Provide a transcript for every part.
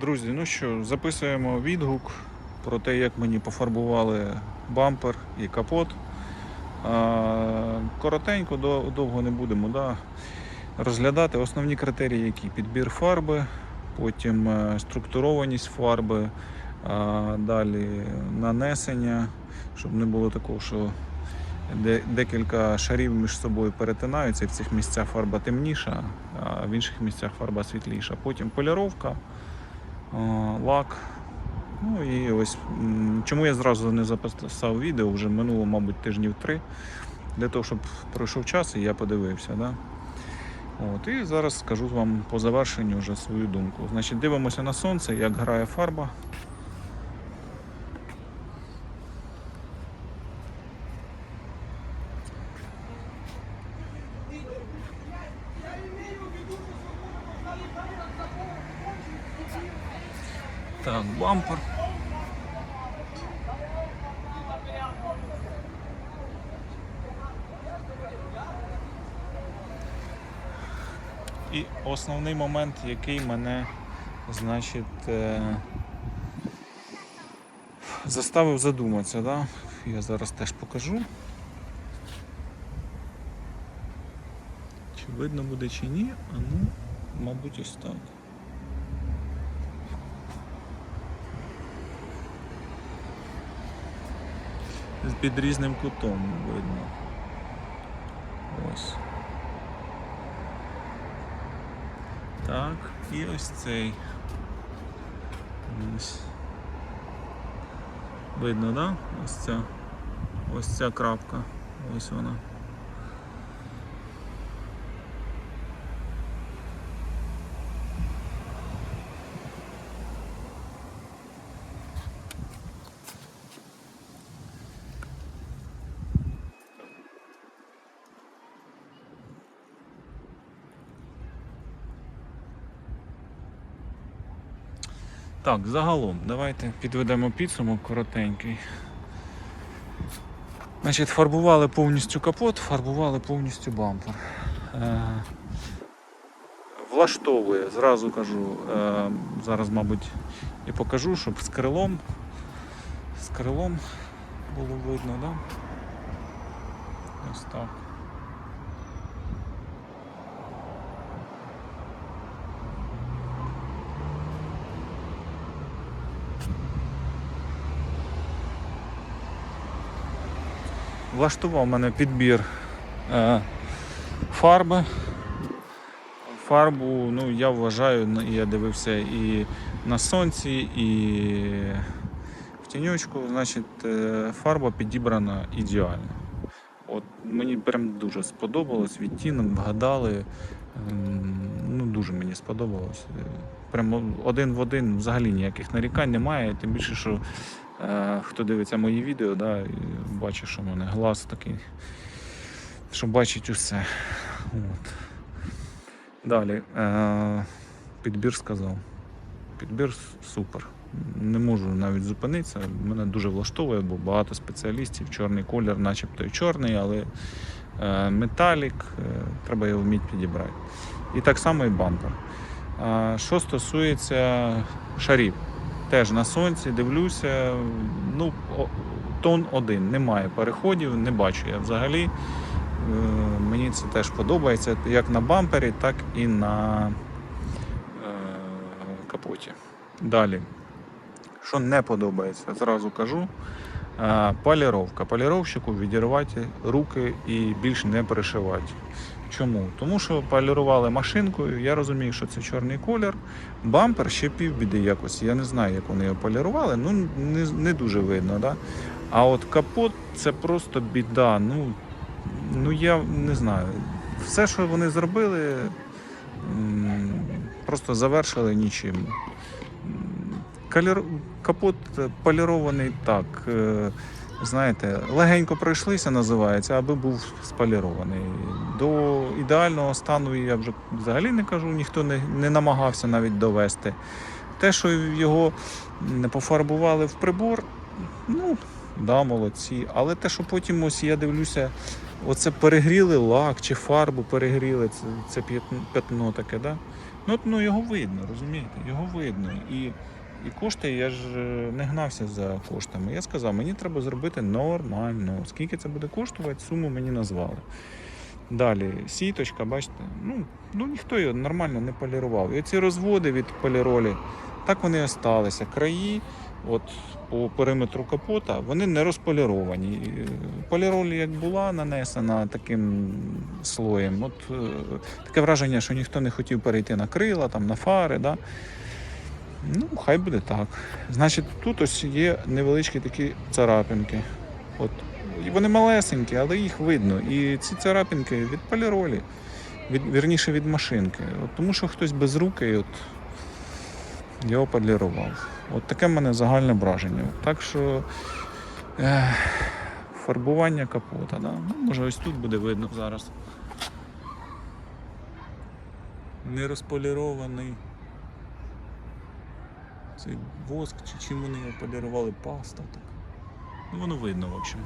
Друзі, ну що, записуємо відгук про те, як мені пофарбували бампер і капот. Коротенько, довго не будемо да, розглядати основні критерії, які підбір фарби, потім е, структурованість фарби, далі нанесення, щоб не було такого, що декілька шарів між собою перетинаються, і в цих місцях фарба темніша, а в інших місцях фарба світліша. Потім поліровка, а, лак. Ну і ось чому я зразу не записав відео, вже минуло, мабуть, тижнів три, для того, щоб пройшов час і я подивився. Да? От, і зараз скажу вам по завершенню вже свою думку. Значить, дивимося на сонце, як грає фарба. Так, бампер. І основний момент, який мене, значить, е, заставив задуматися, да? я зараз теж покажу. Чи видно буде чи ні, а ну, мабуть, ось так. Під різним кутом видно. Ось. Так, і ось цей. Ось. Видно, да? Ось ця. Ось ця крапка. Ось вона. Так, загалом, давайте підведемо підсумок коротенький. Значить, фарбували повністю капот, фарбували повністю бампер. Е, влаштовує, зразу кажу, е, зараз, мабуть, і покажу, щоб з крилом, з крилом було видно, да? Ось так. Влаштував мене підбір е, фарби. Фарбу, ну я вважаю, я дивився і на сонці, і в тіньочку, значить, е, фарба підібрана ідеально. От Мені прям дуже сподобалось, відтінок, вгадали. Ем, Ну, дуже мені сподобалось. Е, Прямо один в один взагалі ніяких нарікань немає. Тим більше, що хто дивиться мої відео, да, бачить, що в мене глаз такий, що бачить усе. От. Далі. Е, підбір сказав. Підбір супер. Не можу навіть зупинитися. Мене дуже влаштовує, бо багато спеціалістів. Чорний колір, начебто і чорний, але е, металік, е, треба його вміти підібрати. І так само і бампер. Що стосується шарів, теж на сонці дивлюся, ну, тон один, немає переходів, не бачу я взагалі. Е, Мені це теж подобається як на бампері, так і на е, капоті. Далі. Що не подобається, зразу кажу. Е, Поліровка. Поліровщику відірвати руки і більш не перешивати. Чому? Тому що полірували машинкою, я розумію, що це чорний колір. Бампер ще півбіди якось. Я не знаю, як вони його полірували, ну не, не дуже видно. Да? А от капот це просто біда. Ну, ну я не знаю. Все, що вони зробили, просто завершили нічим. Калір... Капот полірований так. е, Знаєте, легенько пройшлися, називається, аби був сполірований. До ідеального стану я вже взагалі не кажу, ніхто не, не намагався навіть довести. Те, що його не пофарбували в прибор, ну, да, молодці. Але те, що потім ось я дивлюся, оце перегріли лак чи фарбу перегріли, це, це п'ятно, таке, да? Ну, ну його видно, розумієте? Його видно. І, і кошти, я ж е, не гнався за коштами. Я сказав, мені треба зробити нормально. Скільки це буде коштувати, суму мені назвали. Далі, сіточка, бачите, ну, ну ніхто його нормально не полірував. І ці розводи від поліролі, так вони осталися. Краї, от по периметру капота, вони не розполіровані. Е, Поліроль як була нанесена таким слоєм, от е, таке враження, що ніхто не хотів перейти на крила, там, на фари. Да? Ну, хай буде так. Значить, тут ось є невеличкі такі царапинки. От. Вони малесенькі, але їх видно. І ці царапинки від поліролі, від, вірніше від машинки. От, тому що хтось без руки от, його полірував. От таке в мене загальне враження. Так що е, фарбування капота. Да? Ну, може ось тут буде видно зараз. Не розполірований. Цей воск, чи чим вони його полірували, паста. Так. Ну, воно видно, в общем.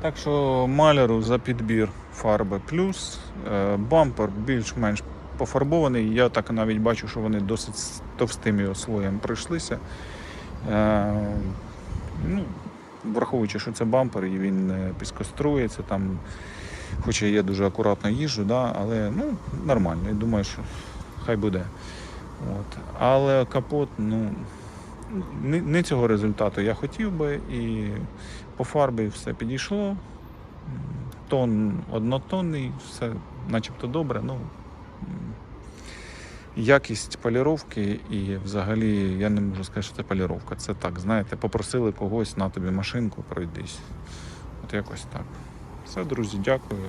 Так що маляру за підбір фарби плюс. Е, Бампер більш-менш пофарбований. Я так навіть бачу, що вони досить товстим його слоєм пройшлися. Е, ну, враховуючи, що це бампер і він не піскострується, там, хоча я дуже акуратно їжджу, да, але ну, нормально. Я думаю, що хай буде. От. Але капот, ну, не, не цього результату я хотів би, і по фарбі все підійшло. Тон однотонний, все начебто добре. Ну, якість поліровки і взагалі я не можу сказати, що це поліровка. Це так, знаєте, попросили когось на тобі машинку, пройдись. От якось так. Все, друзі, дякую.